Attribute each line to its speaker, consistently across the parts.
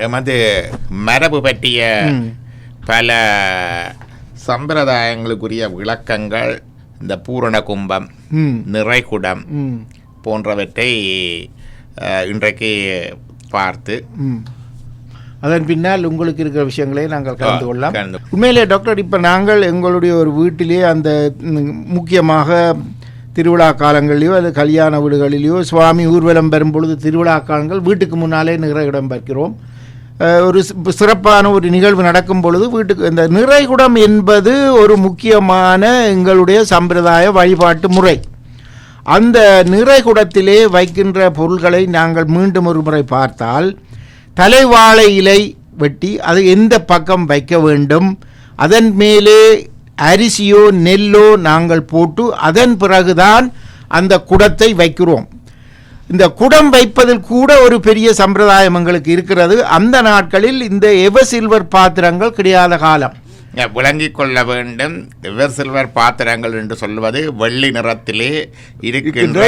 Speaker 1: எமது மரபு பற்றிய. பல சம்பிரதாயங்களுக்குரிய விளக்கங்கள் இந்த பூரண கும்பம் நிறைகுடம் போன்றவற்றை இன்றைக்கு பார்த்து
Speaker 2: அதன் பின்னால் உங்களுக்கு இருக்கிற விஷயங்களை நாங்கள் கலந்து கொள்ளலாம். உண்மையிலே டாக்டர் இப்போ நாங்கள் எங்களுடைய ஒரு வீட்டிலே அந்த முக்கியமாக திருவிழா காலங்களிலோ அல்லது கல்யாண வீடுகளிலேயோ சுவாமி ஊர்வலம் பெறும் பொழுது திருவிழா காலங்கள் வீட்டுக்கு முன்னாலே நிற இடம் அஹ், ஒரு சிறப்பான ஒரு நிகழ்வு நடக்கும் பொழுது வீட்டுக்கு இந்த நிறைகுடம் என்பது ஒரு முக்கியமான எங்களுடைய சம்பிரதாய வழிபாட்டு முறை. அந்த நிறைகுடத்திலே வைக்கின்ற பொருள்களை நாங்கள் மீண்டும் ஒரு முறை பார்த்தால் தலைவாழை இலை வெட்டி அது எந்த பக்கம் வைக்க வேண்டும் அதன் மேலே அரிசியோ நெல்லோ நாங்கள் போட்டு அதன் பிறகுதான் அந்த குடத்தை வைக்கிறோம். இந்த குடம் வைப்பதில் கூட ஒரு பெரிய சம்பிரதாயம் எங்களுக்கு இருக்கிறது. அந்த நாட்களில் இந்த எவ சில்வர் பாத்திரங்கள் கிடையாத காலம்.
Speaker 1: விளங்கிக் கொள்ள வேண்டும். எவர் சில்வர் பாத்திரங்கள் என்று சொல்வது வெள்ளி நிறத்திலே இருக்கின்ற.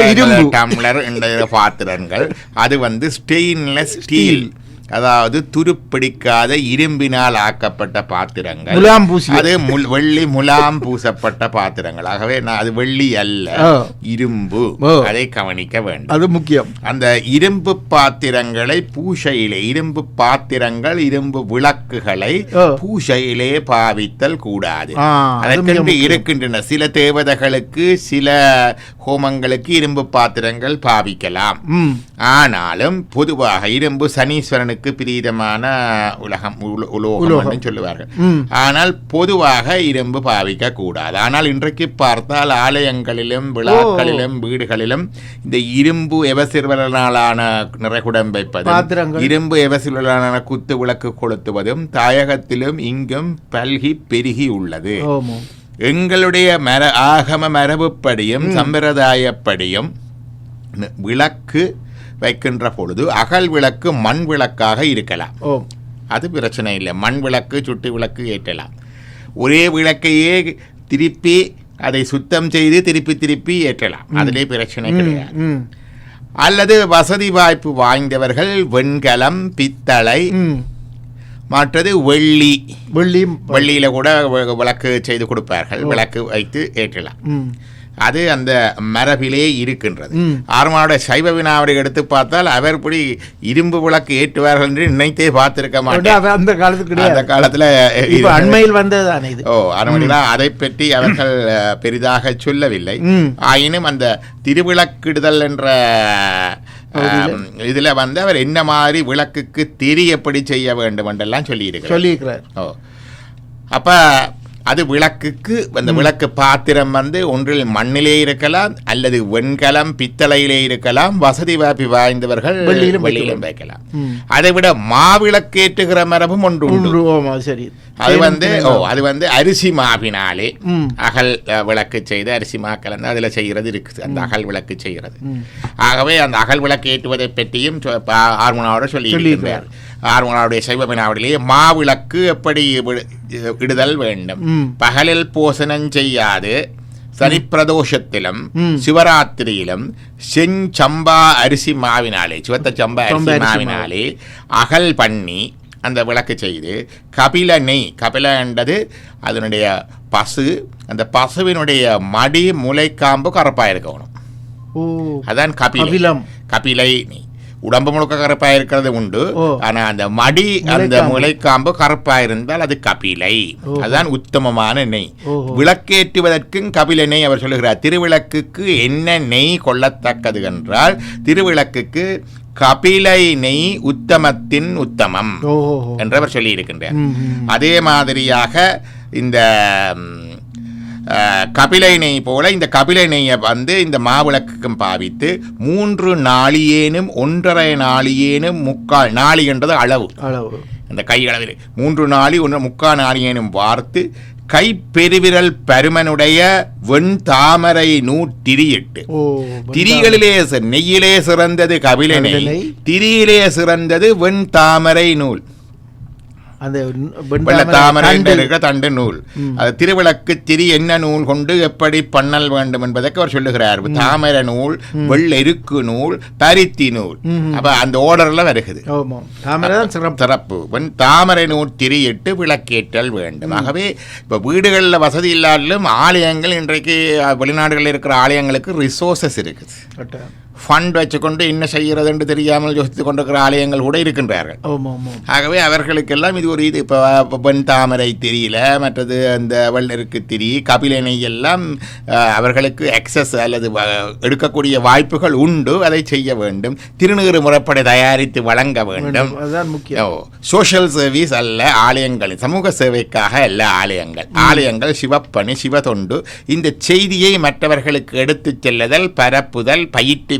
Speaker 1: டம்ளர் என்ற பாத்திரங்கள். அது வந்து ஸ்டெயின்லெஸ் ஸ்டீல் அதாவது துருப்பிடிக்காத இரும்பினால் ஆக்கப்பட்ட பாத்திரங்கள்
Speaker 2: முலாம் பூசிய.
Speaker 1: அது முல்- வெள்ளி முலாம் பூசப்பட்ட பாத்திரங்கள் ஆகவே நான் அது வெள்ளி அல்ல. இரும்பு. அதை கவனிக்க வேண்டும்
Speaker 2: அது முக்கியம்
Speaker 1: அந்த இரும்பு பாத்திரங்களை பூஷையிலே இரும்பு பாத்திரங்கள் இரும்பு விளக்குகளை
Speaker 2: ஓ.
Speaker 1: பூஷையிலே பாவித்தல் கூடாது அதற்கென்று. இருக்கின்றன சில தேவதைகளுக்கு சில ஹோமங்களுக்கு இரும்பு பாத்திரங்கள் பாவிக்கலாம். ஆனாலும் பொதுவாக இரும்பு சனீஸ்வரனுக்கு பிரீதமான உலகம் உல- உலோகம் சொல்லுவார்கள். ஆனால் பொதுவாக இரும்பு பாவிக்க கூடாது ஆனால் இன்றைக்கு பார்த்தால் ஆலயங்களிலும் விழாக்களிலும் வீடுகளிலும் இந்த இரும்பு எவசிறுவலான நிறைகுடம் வைப்பதும். இரும்பு எவசிறுவலான குத்து விளக்கு கொளுத்துவதும் தாயகத்திலும் இங்கும் பல்கி பெருகி உள்ளது. எங்களுடைய மர ஆகம மரபுப்படியும் சம்பிரதாயப்படியும் விளக்கு வைக்கின்ற பொழுது அகல் விளக்கு மண் விளக்காக இருக்கலாம்.
Speaker 2: ஓ.
Speaker 1: அது பிரச்சனை இல்லை. மண் விளக்கு சுட்டு விளக்கு ஏற்றலாம். ஒரே விளக்கையே திருப்பி அதை சுத்தம் செய்து திருப்பி திருப்பி ஏற்றலாம். அதிலே பிரச்சனை கிடையாது. அல்லது வசதி வாய்ப்பு வாய்ந்தவர்கள் வெண்கலம் பித்தளை மற்றது வெள்ளி.
Speaker 2: வெள்ளி
Speaker 1: வெள்ளியில கூட விளக்கு செய்து கொடுப்பார்கள். விளக்கு வைத்து ஏற்றலாம். அது அந்த மரபிலே இருக்கின்றது. ஆர்மாவோட சைவ வினாவரை எடுத்து பார்த்தால் அவர் இப்படி இரும்பு விளக்கு ஏற்றுவார்கள் என்று நினைத்தே பார்த்திருக்க மாட்டேன்.
Speaker 2: அது அந்த காலத்துக்கு
Speaker 1: அந்த காலத்துல
Speaker 2: அண்மையில் வந்ததுதானே இது.
Speaker 1: ஓ அரமணிலா அதை பற்றி அவர்கள் பெரிதாக சொல்லவில்லை. ஆயினும் அந்த திருவிளக்கிடுதல் என்ற இதுல வந்து அவர் என்ன மாதிரி விளக்குக்கு திரி எப்படி செய்ய வேண்டும் என்றெல்லாம் சொல்லி
Speaker 2: சொல்லியிருக்கிறார்.
Speaker 1: ஓ. அப்ப அது விளக்குக்கு அந்த விளக்கு பாத்திரம் வந்து ஒன்றில் மண்ணிலே இருக்கலாம் அல்லது வெண்கலம் பித்தளையிலே இருக்கலாம் வசதி வாய்ப்பு வாய்ந்தவர்கள்
Speaker 2: வெள்ளியிலும்
Speaker 1: வைக்கலாம். அதை விட மாவிளக்கேற்றுகிற மரபும் ஒன்று உண்டு.
Speaker 2: சரி.
Speaker 1: அது வந்து ஓ அது வந்து அரிசி மாவினாலே. அகல் விளக்கு செய்து அரிசி மா கலந்து அதில் செய்கிறது இருக்குது. அந்த அகல் விளக்கு செய்கிறது. ஆகவே அந்த அகல் விளக்கு ஏற்றுவதை பற்றியும் ஆர்வனாவோட சொல்லி இருக்கின்றார் ஆர்வனாவுடைய சைவபினாவிலேயே மாவிளக்கு எப்படி விடு- இடுதல் வேண்டும். பகலில் போசனம் செய்யாது. சனிப்பிரதோஷத்திலும். சிவராத்திரியிலும் செஞ்சம்பா அரிசி மாவினாலே சிவத்த சம்பா அரிசி மாவினாலே அகல் பண்ணி அந்த விளக்கு செய்து கபில நெய் கபில என்றது அதனுடைய பசு அந்த பசுவினுடைய மடி முளைக்காம்பு கருப்பாக இருக்கணும்
Speaker 2: ஓ
Speaker 1: அதான் கபிலை
Speaker 2: கபிலம்.
Speaker 1: கபிலை நெய் உடம்பு முழுக்க கருப்பா இருக்கிறது உண்டு
Speaker 2: ஓ.
Speaker 1: ஆனா அந்த மடி அந்த
Speaker 2: முளைக்காம்பு.
Speaker 1: முளைக்காம்பு கருப்பா இருந்தால் அது கபிலை. அதுதான் உத்தமமான நெய். விளக்கேற்றுவதற்கும் கபில நெய் அவர் சொல்லுகிறார் திருவிளக்குக்கு என்ன நெய் கொள்ளத்தக்கது என்றால் திருவிளக்குக்கு கபிலை நெய் உத்தமத்தின் உத்தமம்
Speaker 2: ஓஹோ
Speaker 1: என்று அவர் சொல்லி இருக்கின்றார். அதே மாதிரியாக இந்த ம், அஹ், கபிலை நெய் போல இந்த கபிலை நெய்யை வந்து இந்த மாவிளக்குக்கும் பாவித்து மூன்று நாளியேனும் ஒன்றரை நாளியேனும் முக்கால் நாளி என்றது அளவு.
Speaker 2: அளவு.
Speaker 1: அந்த கை அளவில் மூன்று நாளி ஒன்று முக்கால் நாளியேனும் வார்த்து கை பெருவிரல் பருமனுடைய வெண் தாமரை நூற்றிரியிட்டு
Speaker 2: ஓ
Speaker 1: திரிகளிலே நெய்யிலே சிறந்தது கபில நெய்
Speaker 2: கபில நெய்.
Speaker 1: திரியிலே சிறந்தது வெண் தாமரை நூல்.
Speaker 2: அந்த
Speaker 1: வெள்ள தாமரை என்று இருக்கிற தண்டு நூல். அது திருவிளக்கு திரி என்ன நூல் கொண்டு எப்படி பண்ணல் வேண்டும் என்பதற்கு அவர் சொல்லுகிறார். தாமரை நூல் வெள்ளெருக்கு நூல் பருத்தி நூல். அப்ப அந்த ஓர்டர்ல வருகிறது.
Speaker 2: சிறப்பு.
Speaker 1: தாமரை நூல் திரியிட்டு விளக்கேற்றல் வேண்டும். ஆகவே இப்போ வீடுகளில் வசதி இல்லாமலும் ஆலயங்கள் இன்றைக்கு வெளிநாடுகளில் இருக்கிற ஆலயங்களுக்கு ரிசோர்சஸ் இருக்குது. ஃபண்ட் வச்சுக்கொண்டு என்ன செய்கிறது என்று தெரியாமல் யோசித்து கொண்டிருக்கிற ஆலயங்கள் கூட இருக்கின்றார்கள். ஆகவே அவர்களுக்கெல்லாம் இது ஒரு இது. இப்போ பெண் தாமரை திரியில மற்றது அந்த வெள்ளருக்கு திரி கபிலனை எல்லாம் அவர்களுக்கு அக்சஸ் அல்லது எடுக்கக்கூடிய வாய்ப்புகள் உண்டு. அதை செய்ய வேண்டும். திருநீறு முறைப்படி தயாரித்து வழங்க வேண்டும்.
Speaker 2: முக்கியம்.
Speaker 1: சோஷியல் சர்வீஸ் அல்ல ஆலயங்கள் சமூக சேவைக்காக அல்ல ஆலயங்கள். ஆலயங்கள் சிவப்பணி சிவதொண்டு. இந்த செய்தியை மற்றவர்களுக்கு எடுத்துச் செல்லுதல் பரப்புதல்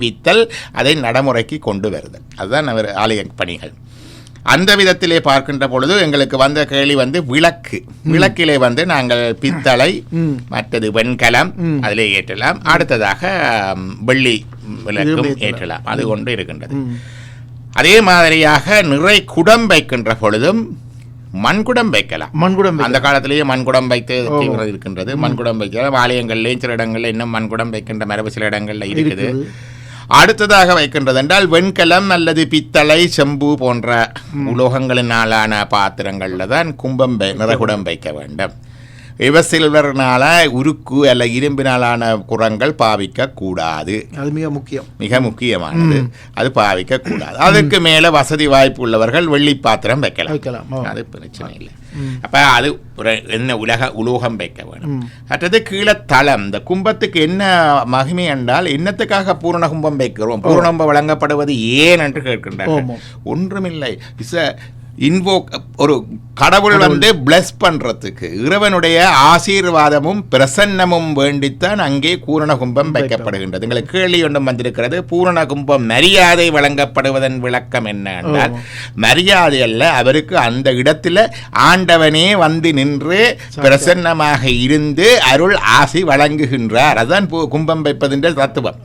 Speaker 1: பயிற்றுவித்தல் அதை நடைமுறைக்கு கொண்டு வருதல். அதுதான் அவர் ஆலய பணிகள். அந்த விதத்திலே பார்க்கின்ற பொழுது எங்களுக்கு வந்த கேள்வி வந்து விளக்கு. விளக்கிலே வந்து நாங்கள் பித்தளை. மற்றது வெண்கலம் அதிலே ஏற்றலாம். அடுத்ததாக வெள்ளி விளக்கும் ஏற்றலாம். அது கொண்டு இருக்கின்றது. அதே மாதிரியாக நிறை குடம் வைக்கின்ற பொழுதும் மண்குடம் வைக்கலாம்.
Speaker 2: மண்குடம்
Speaker 1: அந்த காலத்திலேயே மண்குடம் வைத்து இருக்கின்றது. மண்குடம் வைக்கலாம். ஆலயங்கள்லேயும் சில இடங்கள்ல இன்னும் மண்குடம் வைக்கின்ற மரபு சில இடங்கள்ல இருக்குது. அடுத்ததாக வைக்கின்றது என்றால் வெண்கலம் அல்லது பித்தளை செம்பு போன்ற உலோகங்களினாலான பாத்திரங்கள்ல தான் கும்பம் நிறகுடம் வைக்க வேண்டும். இவசில்வர்னால உருக்கு அல்ல இரும்பினாலான குரங்கள் பாவிக்க கூடாது
Speaker 2: அது மிக முக்கியம்.
Speaker 1: மிக முக்கியமானது. அது பாவிக்க கூடாது அதுக்கு மேல வசதி வாய்ப்பு உள்ளவர்கள் வெள்ளி பாத்திரம் வைக்கலாம்.
Speaker 2: வைக்கலாம்.
Speaker 1: அது பிரச்சனை இல்லை. அப்ப அது என்ன உலக உலோகம் வைக்க வேணும்.
Speaker 2: ம்.
Speaker 1: மற்றது கீழே தளம் இந்த கும்பத்துக்கு என்ன மகிமை என்றால் என்னத்துக்காக பூரண கும்பம் வைக்கிறோம்? பூரண கும்பம் வழங்கப்படுவது ஏன் என்று கேட்கின்றார்கள். ஒன்றுமில்லை. இஸ் இன்வோக் ஒரு கடவுள் வந்து பிளஸ் பண்றதுக்கு இறைவனுடைய ஆசீர்வாதமும் பிரசன்னமும் வேண்டித்தான் அங்கே பூரண கும்பம் வைக்கப்படுகின்றது. எங்களுக்கு கேள்வி ஒன்றும் வந்திருக்கிறது. பூரண கும்பம் மரியாதை வழங்கப்படுவதன் விளக்கம் என்ன என்றால் மரியாதை அல்ல அவருக்கு அந்த இடத்துல ஆண்டவனே வந்து நின்று பிரசன்னமாக இருந்து அருள் ஆசி வழங்குகின்றார். அதுதான் கும்பம் வைப்பதின் தத்துவம்.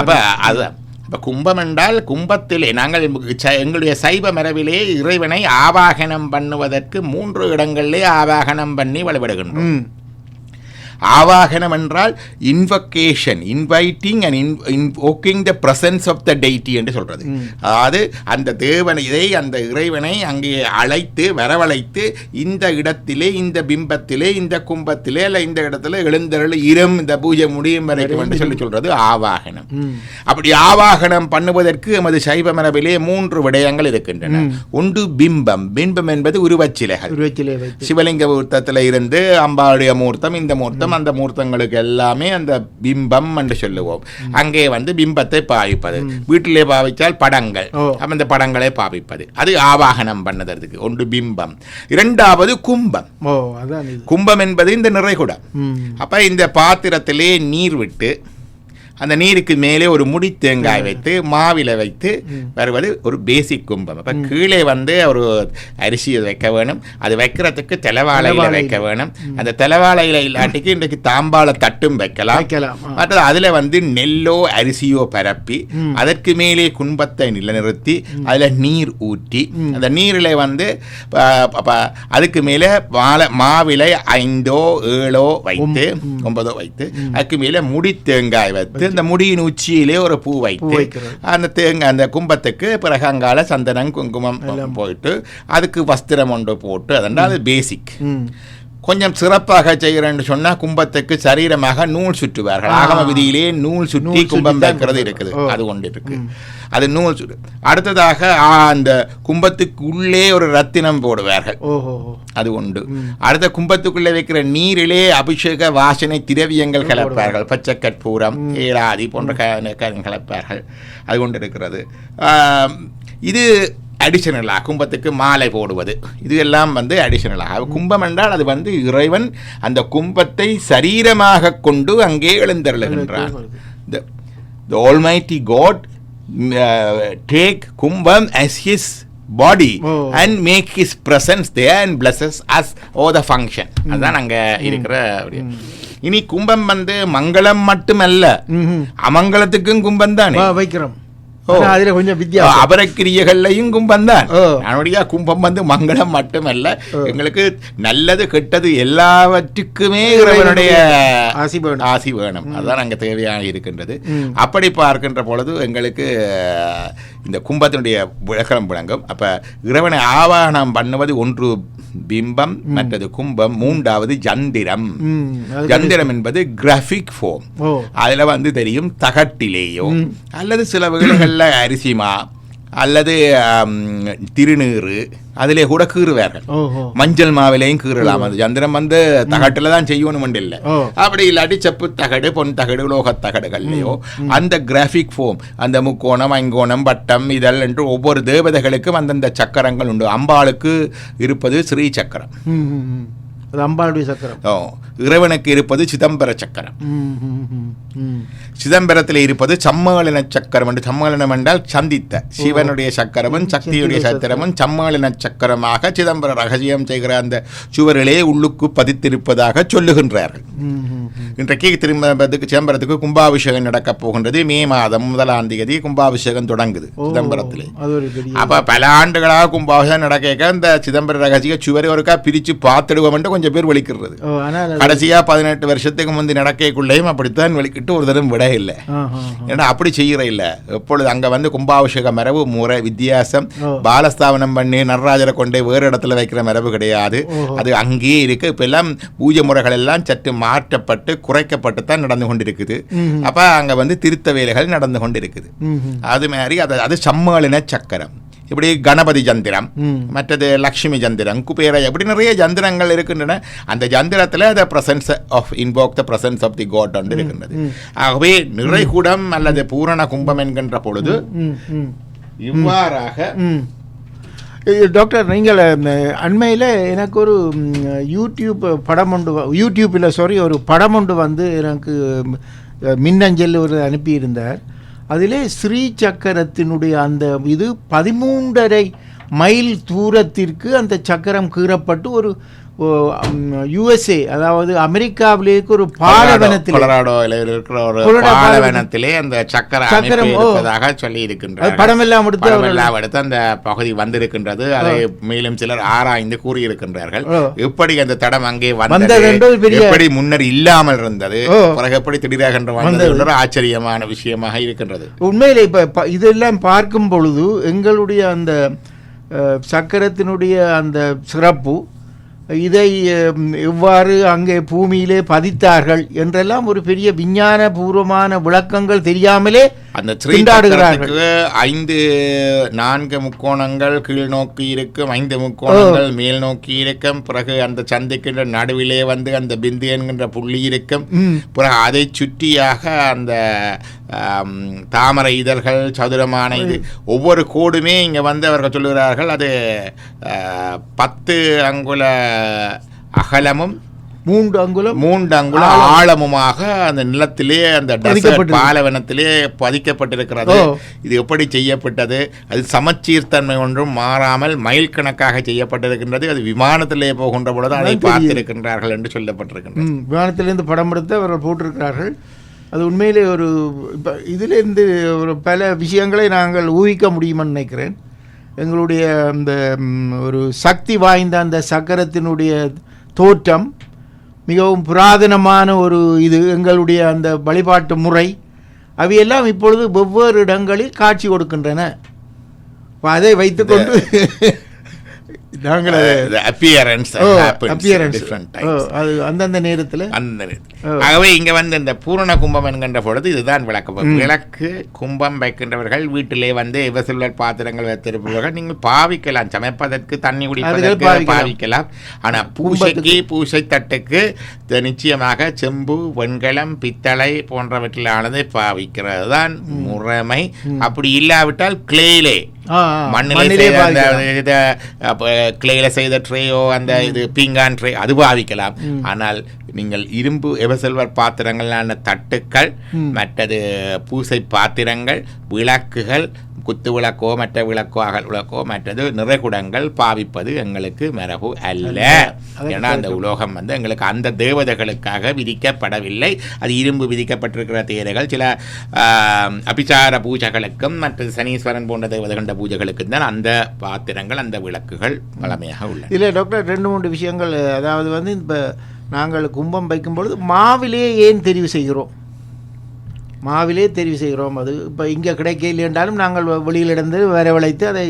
Speaker 1: அப்ப அதுதான் இப்போ கும்பம் என்றால் கும்பத்திலே நாங்கள் ச- எங்களுடைய சைவ மரபிலே இறைவனை ஆவாகனம் பண்ணுவதற்கு மூன்று இடங்களிலே ஆவாகனம் பண்ணி வழிபடுகின்றோம். ஆவாகனம் என்றால் invocation inviting and invoking the presence of the deity என்று சொல்றது. அதாவது அந்த தேவனை இதை அந்த இறைவனை அங்கே அழைத்து வரவழைத்து இந்த இடத்திலே இந்த பிம்பத்திலே இந்த கும்பத்திலே அல்ல இந்த இடத்துல எழுந்தருள் இரும் இந்த பூஜை முடியும் வரைக்கும் என்று சொல்லி சொல்றது ஆவாகனம். அப்படி ஆவாகனம் பண்ணுவதற்கு எமது சைவ மரபிலே மூன்று விடயங்கள் இருக்கின்றன. ஒன்று பிம்பம். பிம்பம் என்பது உருவச்சிலைகள். சிவலிங்க மூர்த்தத்தில் இருந்து அம்பாளுடைய மூர்த்தம் இந்த மூர்த்தம் அந்த மூர்த்தங்களுக்கு எல்லாமே அந்த பிம்பம் என்று சொல்லுவோம். அங்கே வந்து பிம்பத்தை பாவிப்பது. வீட்டிலே பாவித்தால் படங்கள். அந்த படங்களை பாவிப்பது. அது ஆவாகனம் பண்ணதற்கு. ஒன்று பிம்பம். இரண்டாவது கும்பம். கும்பம் என்பது இந்த நிறைகுடம். அப்ப இந்த பாத்திரத்திலே நீர் விட்டு அந்த நீருக்கு மேலே ஒரு முடி தேங்காய் வைத்து மாவில வைத்து வருவது ஒரு பேசிக் கும்பம். அப்ப கீழே வந்து ஒரு அரிசியை வைக்க வேணும். அது வைக்கிறதுக்கு தலைவாழையில
Speaker 2: தலைவாழை
Speaker 1: வைக்க வேணும். அந்த தலைவாழையில இல்லாட்டிக்கு இன்றைக்கு தாம்பாள தட்டும் வைக்கலாம். மற்றது அதுல வந்து நெல்லோ அரிசியோ பரப்பி அதற்கு மேலே கும்பத்தை நிலைநிறுத்தி அதுல நீர் ஊற்றி அந்த நீரில் வந்து அதுக்கு மேலே மாலை மாவிலை ஐந்தோ ஏழோ வைத்து ஒன்பதோ வைத்து அதுக்கு மேலே முடி தேங்காய் வைத்து அந்த முடியின் உச்சியிலே ஒரு பூ வைத்து. அந்த தேங்காய் அந்த கும்பத்துக்கு பிறகு அங்கால சந்தனம் குங்குமம் போயிட்டு அதுக்கு வஸ்திரம் ஒன்று போட்டு அதென்றால் அது பேசிக் கொஞ்சம் சிறப்பாக செய்கிறேன்னு சொன்னா கும்பத்துக்கு சரீரமாக நூல் சுற்றுவார்கள். ஆகம விதியிலே நூல் சுற்றி கும்பம் வைக்கிறது. இருக்குது. அது ஒன்று இருக்கு அது நூல் சுற்று அடுத்ததாக அந்த கும்பத்துக்கு உள்ளே ஒரு ரத்தினம் போடுவார்கள். அது உண்டு. அடுத்த கும்பத்துக்குள்ளே வைக்கிற நீரிலே அபிஷேக வாசனை திரவியங்கள் கலப்பார்கள். பச்சை கற்பூரம் ஏராதி போன்ற கலப்பார்கள். அது கொண்டு இருக்கிறது இது அடிஷனலாக கும்பத்துக்கு மாலை போடுவது. இது எல்லாம் வந்து அடிஷனலாக கும்பம் என்றால் அது வந்து இறைவன் அந்த கும்பத்தை சரீரமாக கொண்டு அங்கே எழுந்தருளுகின்றான். The, the Almighty God mm, uh, take Kumbham as his body
Speaker 2: Oh.
Speaker 1: and make his presence there and blesses us all the function. அதுதான் அங்க இருக்கிற இனி கும்பம் வந்து மங்களம் மட்டுமல்ல. அமங்கலத்துக்கும் கும்பம் தானே?
Speaker 2: வைக்கிறோம். அதுல கொஞ்சம் வித்தியாசம்.
Speaker 1: அபரக்கிரியர்களையும் கும்பம் தான். நம்முடைய கும்பம் வந்து மங்களம் மட்டுமல்ல. எங்களுக்கு நல்லது கெட்டது எல்லாவற்றுக்குமே இறைவனுடைய
Speaker 2: ஆசி வேணும்.
Speaker 1: ஆசி வேணும் அதுதான் அங்க தேவையாக இருக்கின்றது. அப்படி பார்க்கின்ற பொழுது எங்களுக்கு இந்த கும்பத்தினுடைய விளக்கம் விளங்கும். அப்ப இறைவனை ஆவாகனம் பண்ணுவது ஒன்று பிம்பம் மற்றது கும்பம் மூன்றாவது ஜந்திரம். ஜந்திரம் என்பது கிராஃபிக் ஃபோம் அதுல வந்து தெரியும் தகட்டிலேயோ அல்லது சில வேளைகளில் அரிசிமா அல்லது திருநீறு அதிலே கூட கீறுவார்கள். மஞ்சள் மாவிலையும் கீறலாம். அது சந்திரம் வந்து தகட்டில் தான் செய்யணும் இல்லை. அப்படி இல்லாட்டி செப்பு தகடு பொன் தகடு உலோகத் தகடுகள்லையோ அந்த கிராஃபிக் ஃபோம் அந்த முக்கோணம் ஐங்கோணம் வட்டம் இதழ் என்று ஒவ்வொரு தேவதைகளுக்கும் அந்தந்த சக்கரங்கள் உண்டு. அம்பாளுக்கு இருப்பது ஸ்ரீ சக்கரம்.
Speaker 2: அம்பாளுடைய சக்கரம்.
Speaker 1: இறைவனுக்கு இருப்பது சிதம்பர சக்கரம். சிதம்பரத்தில் இருப்பது சம்மேளன சக்கரம் என்று சம்மேளனம் என்றால் சந்தித்த. சிவனுடைய சக்கரமும் சக்தியுடைய சக்கரமும் சம்மேளன சக்கரமாக சிதம்பர ரகசியம் செய்கிற அந்த சுவரிலே உள்ளுக்கு பதித்திருப்பதாக சொல்லுகின்றார்கள். இன்றைக்கு திரும்பத்துக்கு சிதம்பரத்துக்கு கும்பாபிஷேகம் நடக்கப் போகின்றது. மே மாதம் முதலாம் தேதி கும்பாபிஷேகம் தொடங்குது சிதம்பரத்திலே. அப்ப பல ஆண்டுகளாக கும்பாபிஷேகம் நடக்க இந்த சிதம்பர ரகசிய சுவரை ஒருக்கா பிரிச்சு பார்த்துடுவோம் என்று கொஞ்சம் பேர் வெளிக்கிறது கடைசியா பதினெட்டு வருஷத்துக்கு முந்தி நடக்கக்குள்ளேயும் அப்படித்தான் வெளிக்கிட்டு ஒரு தரம் விட இல்லை. ஏன்னா அப்படி செய்யற இல்ல எப்பொழுது அங்க வந்து கும்பாபிஷேக மரபு முறை வித்தியாசம். பாலஸ்தாபனம் பண்ணி நடராஜரை கொண்டே வேறு இடத்துல வைக்கிற மரபு கிடையாது. அது அங்கேயே இருக்கு இப்ப எல்லாம் பூஜை முறைகள் எல்லாம் சற்று மாற்றப்பட்டு குறைக்கப்பட்டு தான் நடந்து கொண்டிருக்குது. அப்ப அங்க வந்து திருத்த வேலைகள் நடந்து கொண்டிருக்குது. அது மாதிரி அது அது சம்மேளன சக்கரம் இப்படி கணபதி ஜந்திரம். மற்றது லக்ஷ்மி ஜந்திரம் குபேர இப்படி நிறைய ஜந்திரங்கள் இருக்கின்றன. அந்த ஜந்திரத்தில் the presence of invoke the presence of the god ஒன்று இருக்கின்றது. ஆகவே நிறைகுடம் அல்லது பூரண கும்பம் என்கின்ற பொழுது. இவ்வாறாக
Speaker 2: டாக்டர் நீங்கள் அண்மையில் எனக்கு ஒரு யூடியூப் படம் ஒன்று யூடியூப்பில் சாரி ஒரு படம் ஒன்று வந்து எனக்கு மின்னஞ்சல் ஒரு அனுப்பியிருந்தார். அதிலே ஸ்ரீ சக்கரத்தினுடைய அந்த இது பதிமூன்றரை மைல் தூரத்திற்கு அந்த சக்கரம் கீறப்பட்டு ஒரு யுஎஸ்ஏ அதாவது அமெரிக்காவிலேக்கு ஒரு பாலைவனத்தில்.
Speaker 1: இருக்கிற ஒரு பாலைவனத்திலே அந்த சக்கர
Speaker 2: சக்கரம்.
Speaker 1: இருப்பதாக சொல்லி
Speaker 2: அது
Speaker 1: இருக்கின்றார்
Speaker 2: படமெல்லாம் எடுத்து
Speaker 1: படம்
Speaker 2: அவர்கள்
Speaker 1: எல்லாம் எடுத்து அந்த பகுதி வந்திருக்கின்றது. அதை மேலும் சிலர் ஆராய்ந்து கூறியிருக்கின்றார்கள். எப்படி அந்த தடம் அங்கே
Speaker 2: வந்தது?
Speaker 1: எப்படி முன்னர் இல்லாமல் இருந்தது. பிறகு எப்படி திடீராக வந்தது? ஆச்சரியமான விஷயமாக இருக்கின்றது.
Speaker 2: உண்மையில் இப்போ இதெல்லாம் பார்க்கும் பொழுது எங்களுடைய அந்த சக்கரத்தினுடைய அந்த சிறப்பு இதை எவ்வாறு அங்கே பூமியிலே பதித்தார்கள் என்றெல்லாம் ஒரு பெரிய விஞ்ஞான பூர்வமான விளக்கங்கள் தெரியாமலே
Speaker 1: அந்த ஸ்ரீ
Speaker 2: திண்டாடுகிறார்கள்.
Speaker 1: சக்கரத்துக்கு ஐந்து நான்கு முக்கோணங்கள் கீழ் நோக்கி இருக்கும் ஐந்து முக்கோணங்கள் மேல் நோக்கி இருக்கும். பிறகு அந்த சந்திக்கின்ற நடுவிலே வந்து அந்த பிந்து என்கின்ற புள்ளி இருக்கும். பிறகு அதை சுற்றியாக அந்த தாமரை இதழ்கள் சதுரமான இது ஒவ்வொரு கோடுமே இங்கே வந்து அவர்கள் சொல்லுகிறார்கள். அது பத்து அங்குல அகலமும்
Speaker 2: மூன்று அங்குலம்
Speaker 1: மூன்று அங்குல ஆழமுமாக அந்த நிலத்திலே அந்த. பாலைவனத்திலே பதிக்கப்பட்டிருக்கிறது. இது எப்படி செய்யப்பட்டது? அது சமச்சீர்த்தன்மை ஒன்றும் மாறாமல் மைல் கணக்காக செய்யப்பட்டிருக்கின்றது. அது விமானத்திலே போகின்ற பொழுது அதை. பார்த்திருக்கின்றார்கள் என்று சொல்லப்பட்டிருக்கின்றது.
Speaker 2: ம், விமானத்திலிருந்து படம் எடுத்து அவர்கள் போட்டிருக்கிறார்கள். அது உண்மையிலே ஒரு இப்போ இதிலிருந்து ஒரு பல விஷயங்களை நாங்கள் ஊகிக்க முடியுமென்னு நினைக்கிறேன். எங்களுடைய அந்த ஒரு சக்தி வாய்ந்த அந்த சக்கரத்தினுடைய தோற்றம் மிகவும் புராதனமான ஒரு இது எங்களுடைய அந்த வழிபாட்டு முறை. அவையெல்லாம் இப்பொழுது வெவ்வேறு இடங்களில் காட்சி கொடுக்கின்றன. அதை வைத்துக்கொண்டு நாங்கள்
Speaker 1: அப்பியரன்ஸ். டிஃப்ரெண்ட்
Speaker 2: ஓ, அது அந்தந்த நேரத்தில்?
Speaker 1: அந்த நேரத்தில்.
Speaker 2: ஓ.
Speaker 1: ஆகவே இங்க வந்து இந்த பூரண கும்பம் என்கின்ற பொழுது இதுதான் விளக்கம். விளக்கு கும்பம் வைக்கின்றவர்கள் வீட்டிலே வந்து இவசில்வர் பாத்திரங்கள் வைத்திருப்பவர்கள். நீங்கள் பாவிக்கலாம் சமைப்பதற்கு தண்ணி குடிப்பதற்கு
Speaker 2: பாவிக்கலாம்.
Speaker 1: ஆனா பூசைக்கு பூசை தட்டுக்கு நிச்சயமாக செம்பு வெண்கலம் பித்தளை போன்றவற்றிலானதை பாவிக்கிறது தான் முறைமை. அப்படி இல்லாவிட்டால் கிளேலே மண்ணிலே செய்த கிளேல செய்த ட்ரேயோ அந்த இது பீங்கான் ட்ரே அது பாவிக்கலாம். ஆனால் நீங்கள் இரும்பு எவசெல்வர் பாத்திரங்களான தட்டுக்கள் மற்றது பூசை பாத்திரங்கள் விளக்குகள் குத்து விளக்கோ மற்ற விளக்கோ அகல் விளக்கோ மற்றது நிறைகுடங்கள் பாவிப்பது எங்களுக்கு மரபு அல்ல. ஏன்னா அந்த உலோகம் வந்து எங்களுக்கு அந்த தேவதைகளுக்காக விதிக்கப்படவில்லை. அது இரும்பு விதிக்கப்பட்டிருக்கிற தேரைகள் சில அபிச்சார பூஜைகளுக்கும் மற்ற சனீஸ்வரன் போன்ற தேவதைகள பூஜைகளுக்கும் தான் அந்த பாத்திரங்கள் அந்த விளக்குகள் பழமையாக உள்ளன.
Speaker 2: இல்லை டாக்டர் ரெண்டு மூன்று விஷயங்கள் அதாவது வந்து இப்போ நாங்கள் கும்பம் வைக்கும் பொழுது மாவிலே ஏன் தெரிவு செய்கிறோம்? மாவிலே தெரிவு செய்கிறோம். அது இப்போ இங்கே கிடைக்கல என்றாலும் நாங்கள் வெளியிலிருந்து வரவழைத்து அதை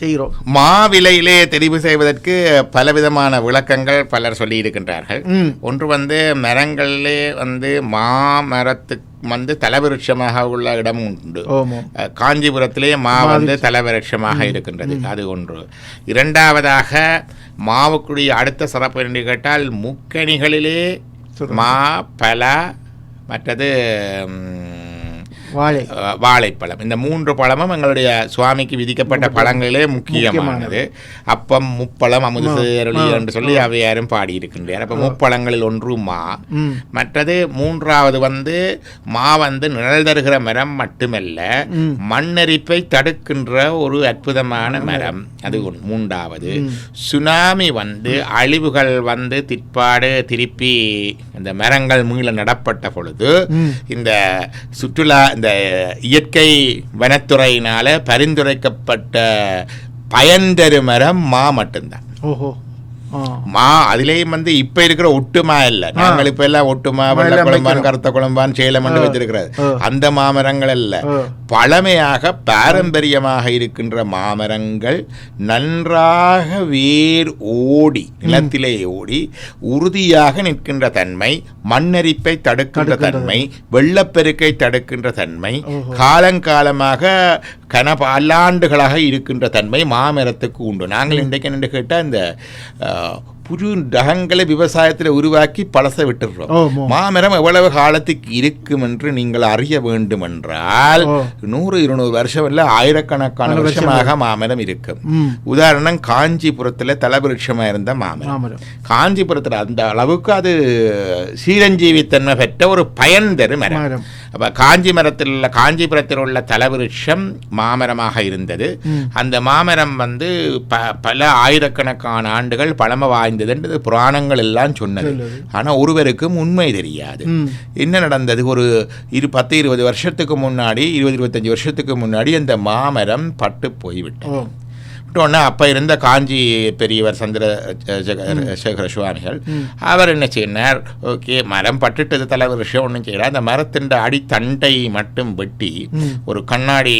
Speaker 2: செய்கிறோம்.
Speaker 1: மாவிலையிலே தெரிவு செய்வதற்கு பலவிதமான விளக்கங்கள் பலர் சொல்லி இருக்கின்றார்கள்
Speaker 2: ம்.
Speaker 1: ஒன்று வந்து மரங்களிலே வந்து மாமரத்துக்கு வந்து தலவிருட்சமாக உள்ள இடம் உண்டு. காஞ்சிபுரத்திலே மா வந்து தலவிருட்சமாக இருக்கின்றது. அது ஒன்று. இரண்டாவதாக மாவுக்குடைய அடுத்த சிறப்பு என்று கேட்டால் முக்கணிகளிலே மா பலா மற்றது வாழைப்பழம். இந்த மூன்று பழமும் எங்களுடைய சுவாமிக்கு விதிக்கப்பட்ட பழங்களிலே முக்கியமானது. அப்பம் முப்பழம் அமுது சேரளி என்று சொல்லி அவையாரும் பாடியிருக்கின்றார் அப்போ முப்பழங்களில் ஒன்று மா. மற்றது மூன்றாவது வந்து மா வந்து நிழல் தருகிற மரம் மட்டுமல்ல. மண்ணரிப்பை தடுக்கின்ற ஒரு அற்புதமான மரம். அது. மூன்றாவது. சுனாமி வந்து அழிவுகள் வந்து திற்பாடு திருப்பி இந்த மரங்கள் மீள நடப்பட்ட பொழுது. இந்த சுற்றுலா இந்த இயற்கை வனத்துறையினால் பரிந்துரைக்கப்பட்ட பயன்தரு மரம் மா மட்டும்தான்.
Speaker 2: ஓஹோ.
Speaker 1: மா அதுலேயும் வந்து இப்ப இருக்கிற ஒட்டுமா இல்ல. நாங்கள் இப்ப எல்லாம் ஒட்டுமா வெள்ளை குழம்பான். கருத்த குழம்பான் சேலம் என்று வச்சிருக்கிறது. அந்த மாமரங்கள் அல்ல. பழமையாக பாரம்பரியமாக இருக்கின்ற மாமரங்கள் நன்றாக வேர் ஓடி நிலத்திலே ஓடி உறுதியாக நிற்கின்ற தன்மை மண்ணரிப்பை தடுக்கின்ற தன்மை வெள்ளப்பெருக்கை தடுக்கின்ற தன்மை காலங்காலமாக கன பல்லாண்டுகளாக இருக்கின்ற தன்மை மாமரத்துக்கு உண்டு. நாங்கள் இன்றைக்கு என்ன கேட்டால் இந்த புது ரகங்களை விவசாயத்தில் உருவாக்கி பழச விட்டுடுறோம்.
Speaker 2: ஓமோ
Speaker 1: மாமரம் எவ்வளவு காலத்துக்கு இருக்கும் என்று நீங்கள் அறிய வேண்டும் என்றால். நூறு இருநூறு வருஷம் இல்ல ஆயிரக்கணக்கான வருஷமாக மாமரம் இருக்கும். உதாரணம் காஞ்சிபுரத்துல தலவிருட்சமா இருந்த மாமரம். காஞ்சிபுரத்துல அந்த அளவுக்கு அது சீரஞ்சீவித்தன்மை பெற்ற ஒரு பயன் தரும் மரம். அப்ப காஞ்சி மரத்தில் உள்ள காஞ்சிபுரத்தில் உள்ள தலவிருட்சம் மாமரமாக இருந்தது. அந்த மாமரம் வந்து ப பல ஆயிரக்கணக்கான ஆண்டுகள் பழமை வாய்ந்ததுன்றது புராணங்கள் எல்லாம் சொன்னது.
Speaker 2: சொல்லுது.
Speaker 1: ஆனா ஒருவருக்கும் உண்மை தெரியாது. என்ன நடந்தது? ஒரு இரு பத்து இருபது வருஷத்துக்கு முன்னாடி இருபது இருபத்தஞ்சு வருஷத்துக்கு முன்னாடி அந்த மாமரம் பட்டு போய்விட்டது.
Speaker 2: ஓ
Speaker 1: விட்டோன்னே அப்போ இருந்த காஞ்சி பெரியவர் சந்திர சேகர சுவாமிகள் அவர் என்ன செய்யினார் ஓகே மரம் பட்டுட்டது தலைவர் விஷயம் ஒன்றும் செய்யல. அந்த மரத்தின் அடித்தண்டை மட்டும் வெட்டி. ஒரு கண்ணாடி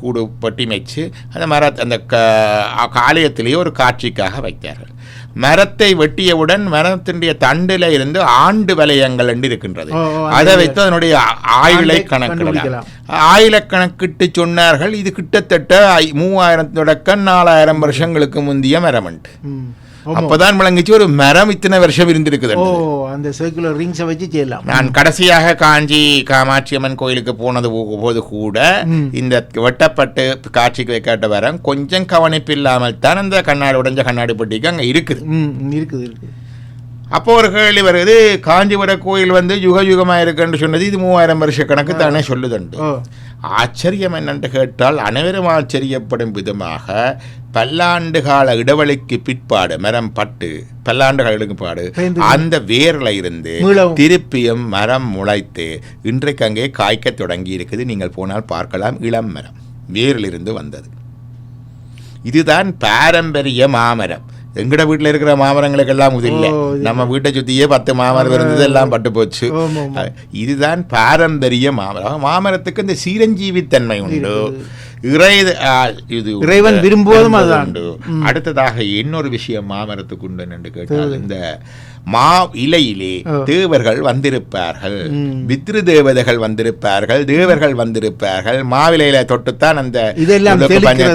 Speaker 1: கூடு பட்டி வச்சு அந்த மர அந்த காலயத்திலேயே ஒரு காட்சிக்காக வைத்தார்கள். மரத்தை வெட்டியவுடன் மரத்தினுடைய தண்டில இருந்து ஆண்டு வலயங்கள் என்று இருக்கின்றது. அதை வைத்து அதனுடைய ஆயுளை கணக்கிடலாம். ஆயில கணக்கிட்டு சொன்னார்கள் இது கிட்டத்தட்ட மூவாயிரம் தொடக்கம் நாலாயிரம் வருஷங்களுக்கு முந்திய மரமண்டு.
Speaker 2: ம். ஓமோ
Speaker 1: அப்பதான் விளங்கிச்சு ஒரு மரம் இத்தனை வருஷம் இருந்திருக்குது
Speaker 2: ஓ அந்த சர்க்குலர் ரிங்ஸை வச்சு செய்யலாம்.
Speaker 1: நான் கடைசியாக காஞ்சி காமாட்சி அம்மன் கோயிலுக்கு போனது போது கூட. இந்த வெட்டப்பட்டு காட்சிக்கு வைக்காட்ட வரம் கொஞ்சம் கவனிப்பு இல்லாமல் தான் அந்த கண்ணாடி உடைஞ்ச கண்ணாடி பெட்டிக்கு அங்க இருக்குது.
Speaker 2: இருக்குது இருக்குது.
Speaker 1: அப்போ ஒரு கேள்வி வருது காஞ்சிபுர கோயில் வந்து யுக யுகமா இருக்குன்னு சொன்னது இது மூவாயிரம் வருஷ கணக்கு தானே சொல்லுதுண்டு. ஆச்சரியம் என்னென்று கேட்டால் அனைவரும் ஆச்சரியப்படும் விதமாக பல்லாண்டு கால இடைவெளிக்கு பிற்பாடு மரம் பட்டு பல்லாண்டு கால
Speaker 2: பயந்து-
Speaker 1: அந்த வேர்ல இருந்து. திருப்பியும் மரம் முளைத்து இன்றைக்கு அங்கே காய்க்கத் தொடங்கி இருக்குது. நீங்கள் போனால் பார்க்கலாம். இளம் மரம் வேரிலிருந்து வந்தது. இதுதான் பாரம்பரிய மாமரம். எங்கட வீட்டில் இருக்கிற மாமரங்களுக்கெல்லாம் இது இல்லை. நம்ம வீட்டை சுத்தியே பத்து மாமரம் இருந்தது எல்லாம் பட்டு போச்சு. இதுதான் பாரம்பரிய மாமரம். மாமரத்துக்கு இந்த சீரஞ்சீவித்தன்மை உண்டு. இறை இது.
Speaker 2: இறைவன் விரும்புவதும்
Speaker 1: விரும்புவது
Speaker 2: அதுதான்.
Speaker 1: அடுத்ததாக இன்னொரு விஷயம் மாமரத்துக்கு உண்டு என்று கேட்டால் இந்த மா இலையிலே. தேவர்கள் வந்திருப்பார்கள். பித்ரு தேவதைகள் வந்திருப்பார்கள் தேவர்கள் வந்திருப்பார்கள். மாவிலையில தொட்டுத்தான் அந்த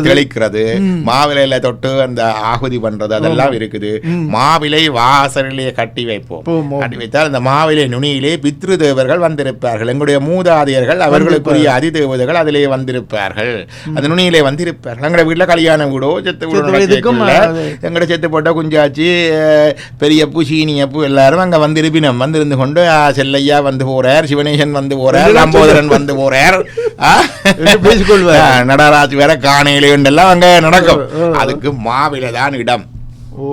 Speaker 2: தெளிக்கிறது.
Speaker 1: மாவிலையில தொட்டு அந்த ஆகுதி பண்றது அதெல்லாம் இருக்குது. மாவிலை வாசலிலே கட்டி வைப்போம்.
Speaker 2: போமோ.
Speaker 1: கட்டி வைத்தால் அந்த மாவிலை நுனியிலே பித்ரு தேவர்கள் வந்திருப்பார்கள். எங்களுடைய மூதாதையர்கள் அவர்களுக்குரிய அதிதேவதைகள் அதிலே வந்திருப்பார்கள். அந்த நுனியிலே வந்து இருப்பார் எங்களோட வீட்டில் கல்யாண வீடோ செத்து வீடோ
Speaker 2: அது-
Speaker 1: எங்கட செத்து போட்ட குஞ்சாச்சி அஹ், பெரியப்பு சீனியப்பு எல்லாரும் அங்க வந்து இருப்பினம் வந்து இருந்து கொண்டு செல்லையா வந்து போறார். சிவனேசன் வந்து போறார். லம்போதரன் வந்து போறார்.
Speaker 2: பேசிக்கொள்வார்.
Speaker 1: நடராஜ் வேற காணையில எல்லாம் அங்க நடக்கும். அதுக்கு மாவில தான் இடம்.
Speaker 2: ஓ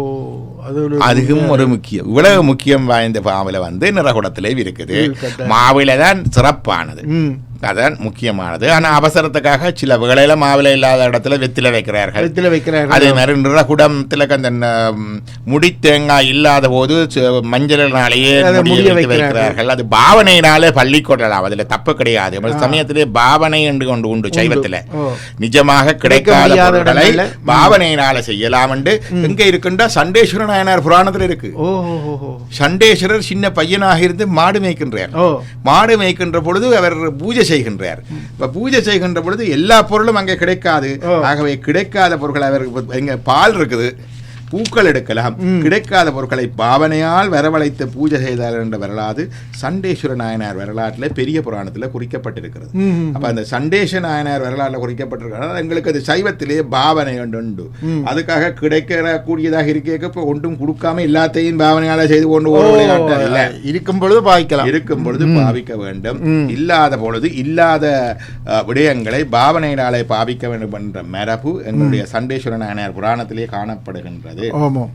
Speaker 2: அது ஒரு
Speaker 1: அதுவும் ஒரு முக்கியம். இவ்வளவு முக்கியம் வாய்ந்த மாவில வந்து நிறகுடத்திலே இருக்குது
Speaker 2: இருக்கட்டும்.
Speaker 1: மாவில தான் சிறப்பானது. அதான் முக்கியமானது. ஆனா அவசரத்துக்காக சில வேளையில மாவில இல்லாத இடத்துல வெத்தில வைக்கிறார்கள்.
Speaker 2: கழுத்தில் வைக்கிறார்கள்.
Speaker 1: அதே மாதிரி நிறகுடத்துல அந்த முடி தேங்காய் இல்லாத போது மஞ்சளினாலேயே முடியை
Speaker 2: வைக்கிறார்கள்.
Speaker 1: அது பாவனையினாலே பள்ளி கொள்ளலாம் அதுல தப்பு கிடையாது. சமயத்திலே பாவனை என்று கொண்டு உண்டு சைவத்துல. நிஜமாக கிடைக்காத பொருட்களை. பாவனையினால செய்யலாம் என்று எங்க இருக்குண்டா சண்டேஸ்வர நாயனார் புராணத்துல இருக்கு. சண்டேஸ்வரர் சின்ன பையனாக இருந்து மாடு மேய்க்கின்றார். மாடு மேய்க்கின்ற பொழுது அவர் பூஜை செய்கின்றார். இப்ப பூஜை செய்கின்ற பொழுது எல்லா பொருளும் அங்கே கிடைக்காது. ஆகவே கிடைக்காத பொருட்கள் அவர் எங்க பால் இருக்குது. பூக்கள் எடுக்கலாம். கிடைக்காத பொருட்களை பாவனையால் வரவழைத்து பூஜை செய்தார் என்ற வரலாறு சண்டேஸ்வர நாயனார் வரலாற்றில் பெரிய புராணத்தில் குறிக்கப்பட்டிருக்கிறது. அப்ப அந்த சண்டேஷ நாயனார் வரலாறுல குறிக்கப்பட்டிருக்கிறது. எங்களுக்கு அது சைவத்திலே பாவனை உண்டு அதுக்காக கிடைக்கிற கூடியதாக இருக்க இப்போ ஒன்றும் கொடுக்காம எல்லாத்தையும் பாவனையால செய்து கொண்டு இல்லை.
Speaker 2: இருக்கும் பொழுது பாய்க்கலாம்
Speaker 1: இருக்கும் பொழுது பாவிக்க வேண்டும். இல்லாத பொழுது இல்லாத விடயங்களை பாவனையினாலே பாவிக்க வேண்டும் என்ற மரபு எங்களுடைய சண்டேஸ்வர நாயனார் புராணத்திலே காணப்படுகின்றது.
Speaker 2: dele? Ô,